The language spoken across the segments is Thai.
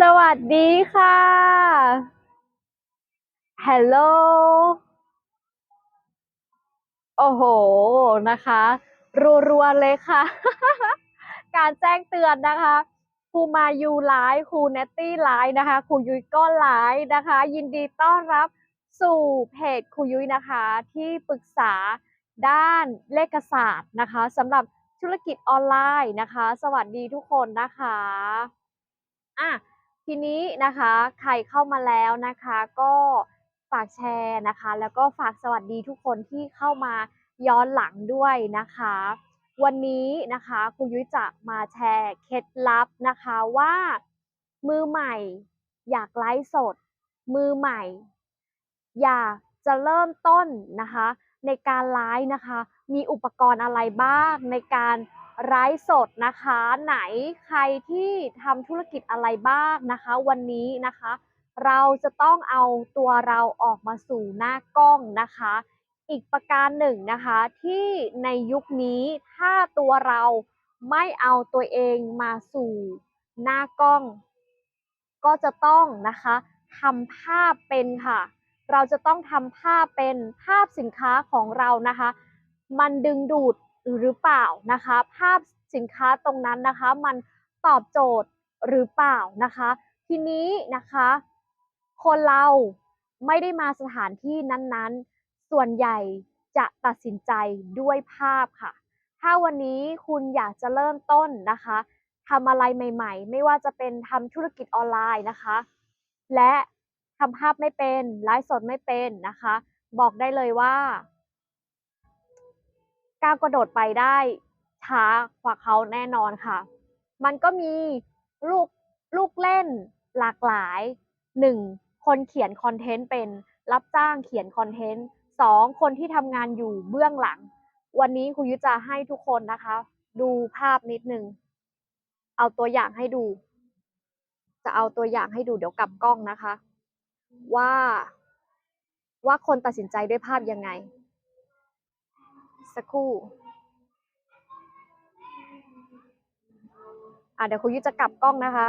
สวัสดีค่ะ ฮัลโหล โอ้โห นะคะ รัวๆเลยค่ะ การแจ้งเตือนนะคะครูมายูไลฟ์ครูเนตตี้ไลฟ์นะคะครูยุ้ยก็ไลฟ์นะคะ ยินดีต้อนรับสู่เพจครูยุ้ยนะคะ ที่ปรึกษาด้านเลขศาสตร์นะคะสำหรับธุรกิจออนไลน์นะคะ สวัสดีทุกคนนะคะอะ ทีนี้นะคะใครเข้ามาแล้วนะคะก็ฝากแชร์นะคะ แล้วก็ฝากสวัสดีทุกคนที่เข้ามาย้อนหลังด้วยนะคะ วันนี้นะคะครูยุ้ยจะมาแชร์เคล็ดลับนะคะว่า มือใหม่อยากไลฟ์สด มือใหม่ อยากจะเริ่มต้นนะคะ ในการไลฟ์นะคะ มีอุปกรณ์อะไรบ้างในการ ไลฟ์สดนะคะ ไหนใครที่ทำธุรกิจอะไรบ้างนะคะ วันนี้นะคะ เราจะต้องเอาตัวเราออกมาสู่หน้ากล้องนะคะ อีกประการหนึ่งนะคะ ที่ในยุคนี้ถ้าตัวเราไม่เอาตัวเองมาสู่หน้ากล้อง ก็จะต้องนะคะทำภาพเป็นค่ะ เราจะต้องทำภาพเป็นภาพสินค้าของเรานะคะ มันดึงดูด หรือเปล่านะคะ ภาพสินค้าตรงนั้นนะคะ มันตอบโจทย์หรือเปล่านะคะ ทีนี้นะคะ คนเราไม่ได้มาสถานที่นั้นๆ ส่วนใหญ่จะตัดสินใจด้วยภาพค่ะ ถ้าวันนี้คุณอยากจะเริ่มต้นนะคะทำอะไรใหม่ ๆ ไม่ว่าจะเป็นทำธุรกิจออนไลน์นะคะ และทำภาพไม่เป็นไลฟ์สดไม่เป็นนะคะ บอกได้เลยว่า ก้าวกระโดดไปได้ช้ากว่าเขาแน่นอนค่ะ มันก็มีลูกลูกเล่นหลากหลายหนึ่งคนเขียนคอนเทนต์เป็นรับจ้างเขียนคอนเทนต์สองคนที่ทำงานอยู่เบื้องหลัง วันนี้ครูยุจะให้ทุกคนนะคะ ดูภาพนิดนึง เอาตัวอย่างให้ดู จะเอาตัวอย่างให้ดูเดี๋ยวกลับกล้องนะคะ ว่าว่าคนตัดสินใจด้วยภาพยังไง สักครู่อะเดี๋ยวครูยุจะกลับกล้องนะคะ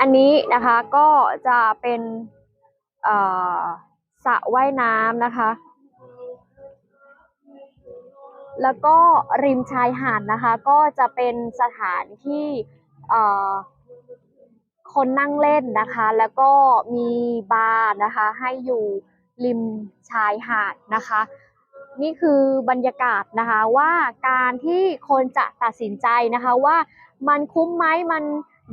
อันนี้นะคะก็จะเป็นสระว่ายน้ำนะคะ แล้วก็ริมชายหาดนะคะ ก็จะเป็นสถานที่ คนนั่งเล่นนะคะ แล้วก็มีบาร์นะคะ ให้อยู่ริมชายหาดนะคะ นี่คือบรรยากาศนะคะว่าการที่คนจะตัดสินใจนะคะว่ามันคุ้มไหมมัน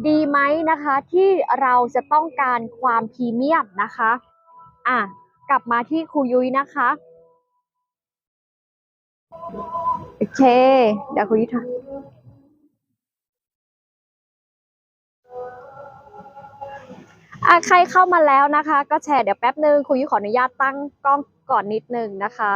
ดีไหมนะคะ ที่เราจะต้องการความพรีเมียมนะคะอะกลับมาที่ครูยุ้ยนะคะโอเคเดี๋ยวครูยุ้ย อะใครเข้ามาแล้วนะคะ ก็แชร์เดี๋ยวแป๊บนึงครูยุ้ยขออนุญาตตั้งกล้องก่อนนิดนึงนะคะ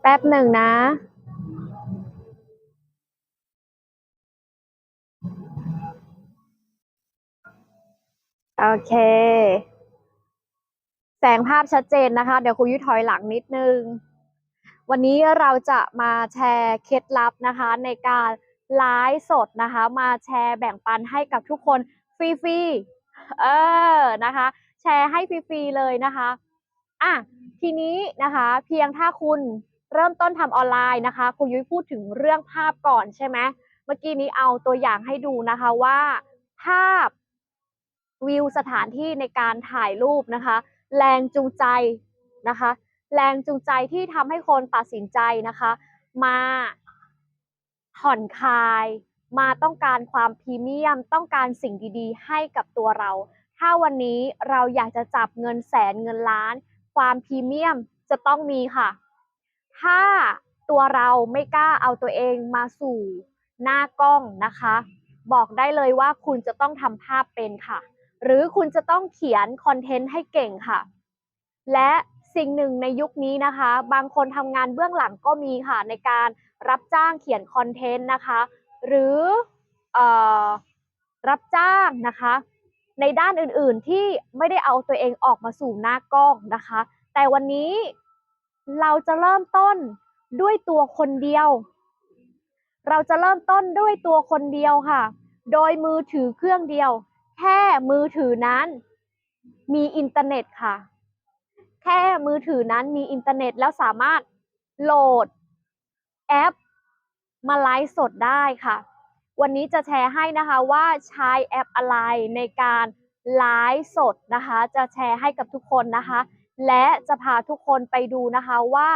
แป๊บหนึ่งนะ โอเค แสงภาพชัดเจนนะคะ เดี๋ยวครูยุ้ยถอยหลังนิดนึง วันนี้เราจะมาแชร์เคล็ดลับนะคะ ในการไลฟ์สดนะคะ มาแชร์แบ่งปันให้กับทุกคนฟรีๆเออนะคะ แชร์ให้ฟรีๆเลยนะคะอะทีนี้นะคะ เพียงถ้าคุณเริ่มต้นทำออนไลน์นะคะครูยุ้ยพูดถึงเรื่องภาพก่อนใช่ไหมเมื่อกี้นี้เอาตัวอย่างให้ดูนะคะว่าภาพวิวสถานที่ในการถ่ายรูปนะคะ แรงจูงใจนะคะ แรงจูงใจที่ทำให้คนตัดสินใจนะคะ มาผ่อนคลาย มาต้องการความพรีเมียม ต้องการสิ่งดีๆ ให้กับตัวเรา ถ้าวันนี้เราอยากจะจับเงินแสนเงินล้าน ความพรีเมียมจะต้องมีค่ะ ถ้าตัวเราไม่กล้าเอาตัวเองมาสู่หน้ากล้องนะคะ บอกได้เลยว่าคุณจะต้องทำภาพเป็นค่ะ หรือคุณจะต้องเขียนคอนเทนต์ให้เก่งค่ะ และสิ่งหนึ่งในยุคนี้นะคะ บางคนทำงานเบื้องหลังก็มีค่ะในการรับจ้างเขียนคอนเทนต์นะคะ หรืออรับจ้างนะคะ ในด้านอื่นๆที่ไม่ได้เอาตัวเองออกมาสู่หน้ากล้องนะคะ แต่วันนี้เราจะเริ่มต้นด้วยตัวคนเดียว เราจะเริ่มต้นด้วยตัวคนเดียวค่ะ โดยมือถือเครื่องเดียว แค่มือถือนั้นมีอินเทอร์เน็ตค่ะ แค่มือถือนั้นมีอินเทอร์เน็ตแล้วสามารถโหลดแอปมาไลฟ์สดได้ค่ะ วันนี้จะแชร์ให้นะคะว่าใช้แอปอะไรในการไลฟ์สดนะคะ จะแชร์ให้กับทุกคนนะคะ และจะพาทุกคนไปดูนะคะว่า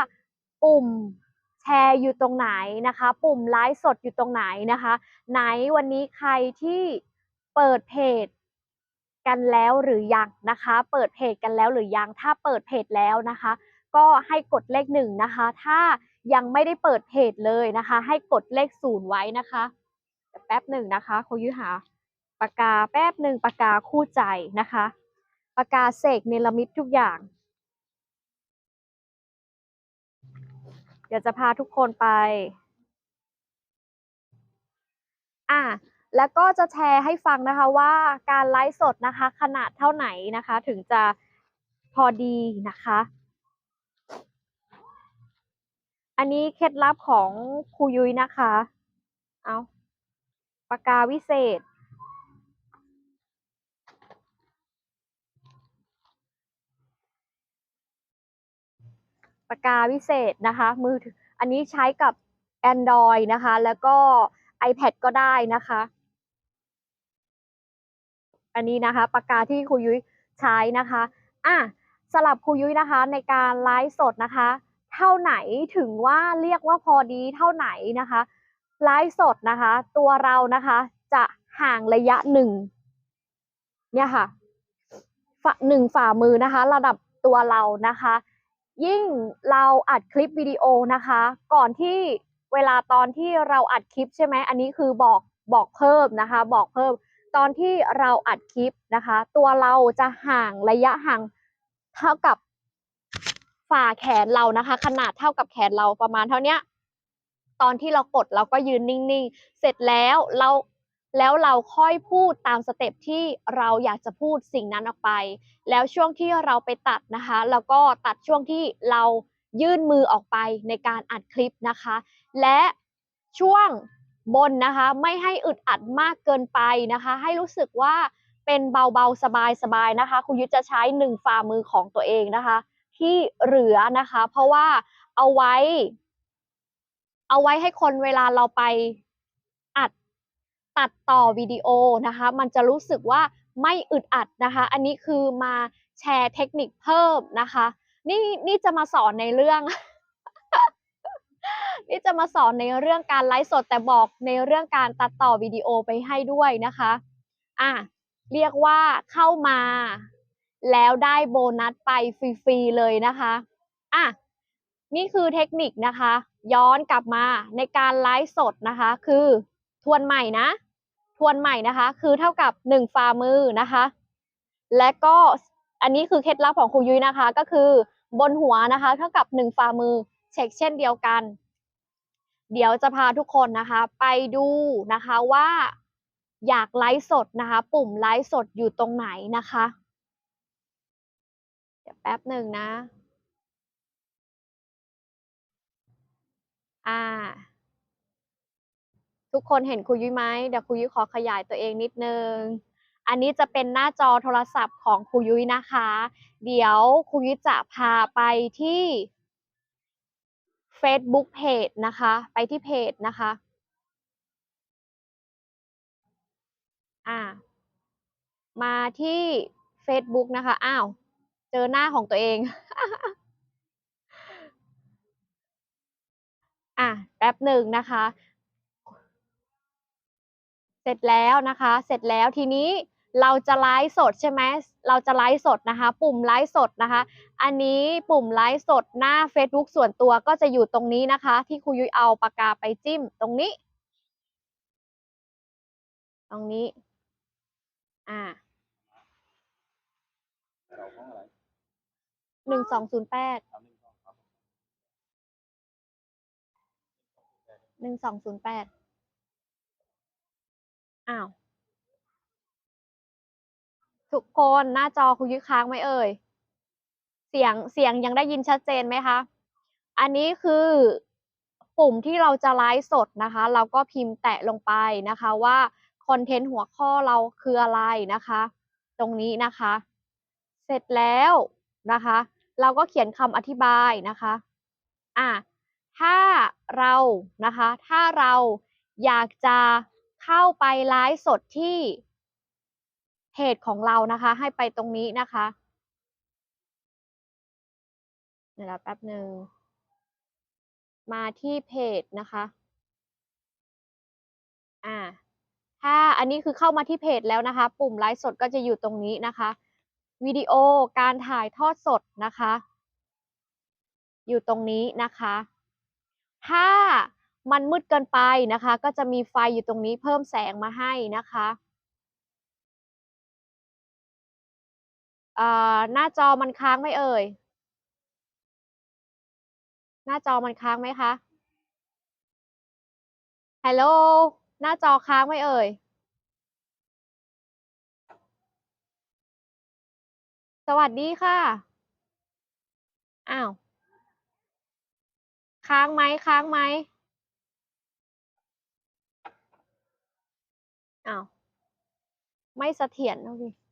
ปุ่มแชร์อยู่ตรงไหนนะคะ ปุ่มไลฟ์สดอยู่ตรงไหนนะคะ ไหนวันนี้ใครที่ เปิดเพจกันแล้วหรือยังนะคะ เปิดเพจกันแล้วหรือยัง ถ้าเปิดเพจแล้วนะคะ ก็ให้กดเลขหนึ่งนะคะ ถ้ายังไม่ได้เปิดเพจเลยนะคะ ให้กดเลขศูนย์ไว้นะคะแป๊บหนึ่งนะคะคุยุหาปากกาแป๊บหนึ่งปากกาคู่ใจนะคะปากกาเสกเนลมิตทุกอย่าง เดี๋ยวจะพาทุกคนไป อะ แล้วก็จะแชร์ให้ฟังนะคะว่าการไลฟ์สดนะคะ ขนาดเท่าไหนนะคะ ถึงจะพอดีนะคะ อันนี้เคล็ดลับของครูยุ้ยนะคะ เอาปากกาวิเศษ ปากกาวิเศษนะคะ มือออันนี้ใช้กับ Android นะคะ แล้วก็ iPad ก็ได้นะคะ อันนี้นะคะปากกาที่ครูยุ้ยใช้นะคะอะสลับครูยุ้ยนะคะในการไลฟ์สดนะคะ เท่าไหนถึงว่าเรียกว่าพอดีเท่าไหนนะคะไลฟ์สดนะคะ ตัวเรานะคะจะห่างระยะหนึ่งเนี่ยค่ะฝาหนึ่งฝ่ามือนะคะ ระดับตัวเรานะคะ ยิ่งเราอัดคลิปวิดีโอนะคะ ก่อนที่เวลาตอนที่เราอัดคลิปใช่ไหมอันนี้คือบอกบอกเพิ่มนะคะ บอกเพิ่ม ตอนที่เราอัดคลิปนะคะ ตัวเราจะห่างระยะห่างเท่ากับฝ่าแขนเรานะคะ ขนาดเท่ากับแขนเราประมาณเท่าเนี้ยตอนที่เรากดเราก็ยืนนิ่งๆ เสร็จแล้วเราแล้วเราค่อยพูดตามสเต็ปที่เราอยากจะพูดสิ่งนั้นออกไป แล้วช่วงที่เราไปตัดนะคะแล้วก็ตัดช่วงที่เรายื่นมือออกไปในการอัดคลิปนะคะ และช่วง บนนะคะ ไม่ให้อึดอัดมากเกินไปนะคะ ให้รู้สึกว่าเป็นเบาๆสบายๆนะคะ คุณยุทธจะใช้หนึ่งฝ่ามือของตัวเองนะคะ ที่เหลือนะคะ เพราะว่าเอาไว้ เอาไว้ให้คนเวลาเราไปอัดตัดต่อวิดีโอนะคะ มันจะรู้สึกว่าไม่อึดอัดนะคะ อันนี้คือมาแชร์เทคนิคเพิ่มนะคะ นี่นี่จะมาสอนในเรื่อง นี่จะมาสอนในเรื่องการไลฟ์สดแต่บอกในเรื่องการตัดต่อวิดีโอไปให้ด้วยนะคะอะเรียกว่าเข้ามา แล้วได้โบนัสไปฟรีๆเลยนะคะอะนี่คือเทคนิคนะคะ ย้อนกลับมาในการไลฟ์สดนะคะ คือทวนใหม่นะ ทวนใหม่นะคะ คือเท่ากับหนึ่งฝ่ามือนะคะ และก็อันนี้คือเคล็ดลับของครูยุ้ยนะคะ ก็คือบนหัวนะคะ เท่ากับหนึ่งฝ่ามือเช็คเช่นเดียวกัน เดี๋ยวจะพาทุกคนนะคะ ไปดูนะคะว่าอยากไลฟ์สดนะคะ ปุ่มไลฟ์สดอยู่ตรงไหนนะคะ เดี๋ยวแป๊บหนึ่งนะ อ่า ทุกคนเห็นครูยุ้ยไหมเดี๋ยวครูยุ้ยขอขยายตัวเองนิดนึง อันนี้จะเป็นหน้าจอโทรศัพท์ของครูยุ้ยนะคะ เดี๋ยวครูยุ้ยจะพาไปที่ Facebook Page นะคะ ไปที่เพจนะคะอ่ามาที่ Facebook นะคะ อ้าว เจอหน้าของตัวเอง อะ แป๊บหนึ่งนะคะ เสร็จแล้วนะคะ เสร็จแล้วทีนี้ เราจะไลฟ์สดใช่ไหมเราจะไลฟ์สดนะคะ ปุ่มไลฟ์สดนะคะ อันนี้ปุ่มไลฟ์สดหน้า Facebook ส่วนตัวก็จะอยู่ตรงนี้นะคะ ที่ครูยุ้ยเอาปากกาไปจิ้มตรงนี้ ตรงนี้ อ่าเราห้องอะไรหนึ่งสองศูนย์แปดสามหนึ่งสองครับหนึ่งสองศูนย์แปดอ้าว ทุกคนหน้าจอคุณยุ้ยค้างไหมเอ่ย เสียงเสียงยังได้ยินชัดเจนไหมคะ อันนี้คือปุ่มที่เราจะไลฟ์สดนะคะ เราก็พิมพ์แตะลงไปนะคะว่าคอนเทนต์หัวข้อเราคืออะไรนะคะ ตรงนี้นะคะ เสร็จแล้วนะคะ เราก็เขียนคำอธิบายนะคะอะถ้าเรานะคะ ถ้าเราอยากจะเข้าไปไลฟ์สดที่ เพจของเรานะคะ ให้ไปตรงนี้นะคะเดี๋ยวแป๊บหนึ่งมาที่เพจนะคะอ่าถ้าอันนี้คือเข้ามาที่เพจแล้วนะคะ ปุ่มไลฟ์สดก็จะอยู่ตรงนี้นะคะวิดีโอการถ่ายทอดสดนะคะ อยู่ตรงนี้นะคะ ถ้ามันมืดเกินไปนะคะ ก็จะมีไฟอยู่ตรงนี้เพิ่มแสงมาให้นะคะ หน้าจอมันค้างไหมเอ่ย หน้าจอมันค้างไหมคะ ฮัลโหล หน้าจอค้างไหมเอ่ย สวัสดีค่ะ อ้าว ค้างไหม ค้างไหม อ้าว ไม่เสถียรนะพี่